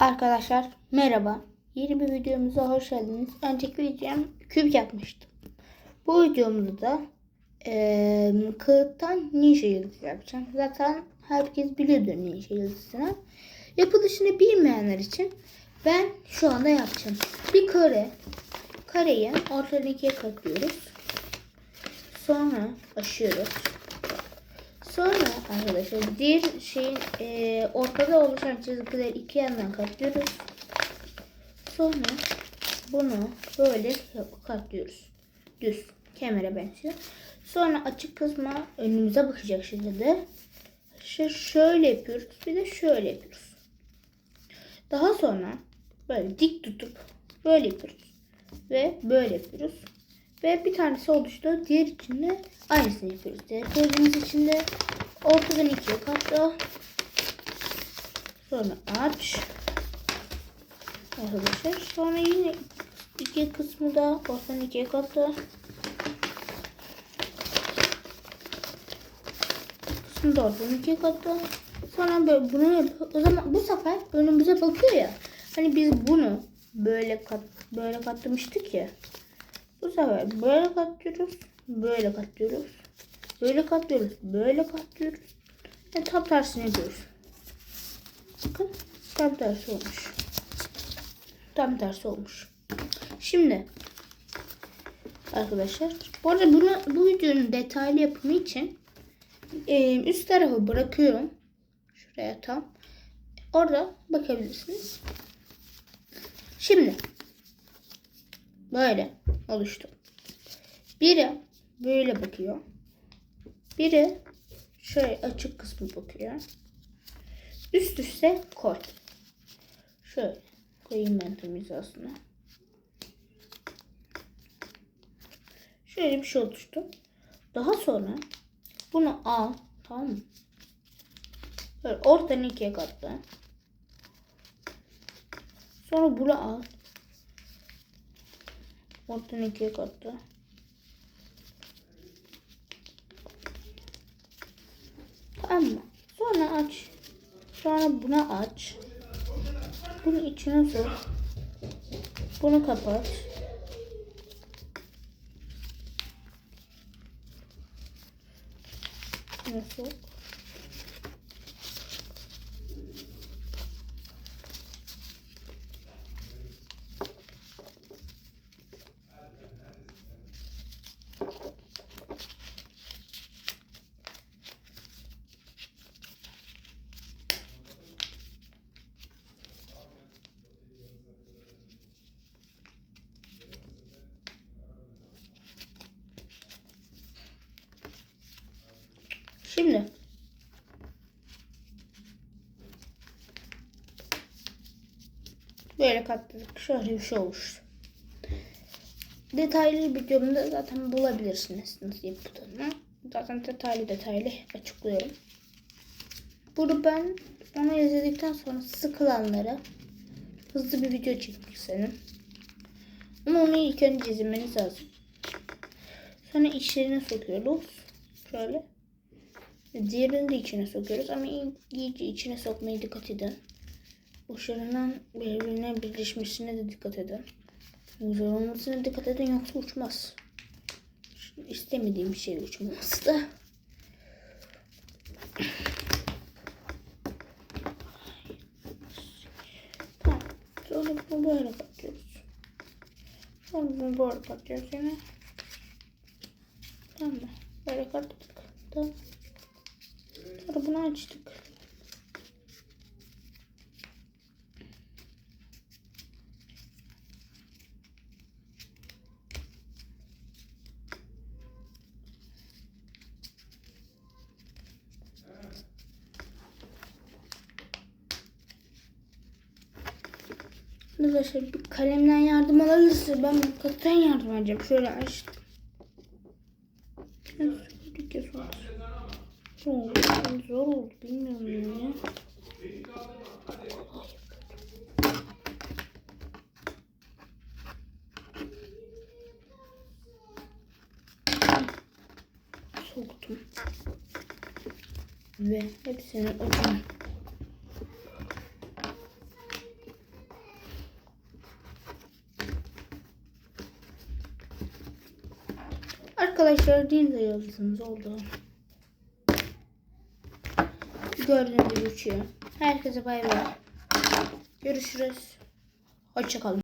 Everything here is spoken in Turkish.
Arkadaşlar merhaba. Yeni bir videomuza hoş geldiniz. Önceki videom küp yapmıştım. Bu videomda da eee kağıttan ninja yıldızı yapacağım. Zaten herkes biliyordur ninja yıldızını. Yapılışını bilmeyenler için ben şu anda yapacağım. Bir kare. Kareyi ortadan ikiye katlıyoruz. Sonra aşıyoruz. Sonra arkadaşlar diğer şeyin e, ortada oluşan çizgileri iki yandan katlıyoruz. Sonra bunu böyle katlıyoruz. Düz. Kemere benziyor. Sonra açık kısma önümüze bakacak şekilde şu şöyle yapıyoruz. Bir de şöyle yapıyoruz. Daha sonra böyle dik tutup böyle yapıyoruz. Ve böyle yapıyoruz. Ve bir tanesi oluştu. Diğer içinde aynısını yapıyoruz. Diğer projemiz içinde ortadan ikiye katla. Sonra aç. Arkadaşlar. Sonra yine iki kısmı da ortadan ikiye katla. Kısmı da ortadan ikiye katla. Sonra böyle bunu o zaman bu sefer önümüze bakıyor ya. Hani biz bunu böyle kat böyle katlamıştık ya. Bu sefer böyle katlıyoruz. Böyle katlıyoruz. Böyle katlıyoruz. Böyle katlıyoruz. Ve tam tersini yapıyoruz. Bakın tam tersi olmuş. Tam tersi olmuş. Şimdi arkadaşlar bu arada bunu, bu videonun detaylı yapımı için e, üst tarafı bırakıyorum. Şuraya tam. Orada bakabilirsiniz. Şimdi böyle oluştu. Biri böyle bakıyor. Biri şöyle açık kısmı bakıyor. Üst üste koy. Şöyle koyayım ben tam. Şöyle bir şey oluştu. Daha sonra bunu al. Tamam mı? Böyle ortadan ikiye katla. Sonra bunu al. Ortadan ikiye katla. Tamam mı? Sonra aç. Sonra bunu aç. Bunu içine sok. Bunu kapat. İçine Şimdi böyle katladık. Şöyle bir şey olmuş. Detaylı videomda zaten bulabilirsiniz nasıl yapıldığını. Zaten detaylı detaylı açıklıyorum. Bunu ben ona yazdıktan sonra sıkılanlara hızlı bir video çekmek istedim. Ama onu ilk önce izlemeniz lazım. Sonra içlerine sokuyoruz. Şöyle. Diğerini de içine sokuyoruz ama iyice içine sokmaya dikkat edin. Uçlarından birbirine birleşmesine de dikkat edin. Olmasına dikkat edin yoksa uçmaz. Şimdi istemediğim şey uçmaması da. Sonra bunu böyle katıyoruz. Sonra bunu böyle katıyoruz yine. Tamam? Böyle katladık. Tamam. Açtık. Arkadaşlar bir kalemden yardım alabilirsiniz. Ben bu kattan yardım edeceğim. Şöyle açtım için. Zor oldu bilmiyorum niye. Soktum. Ve hepsini okudum. Arkadaşlar dinle yazınız oldu. Gördüğünüz gibi uçuyor. Herkese bay bay. Görüşürüz. Hoşçakalın.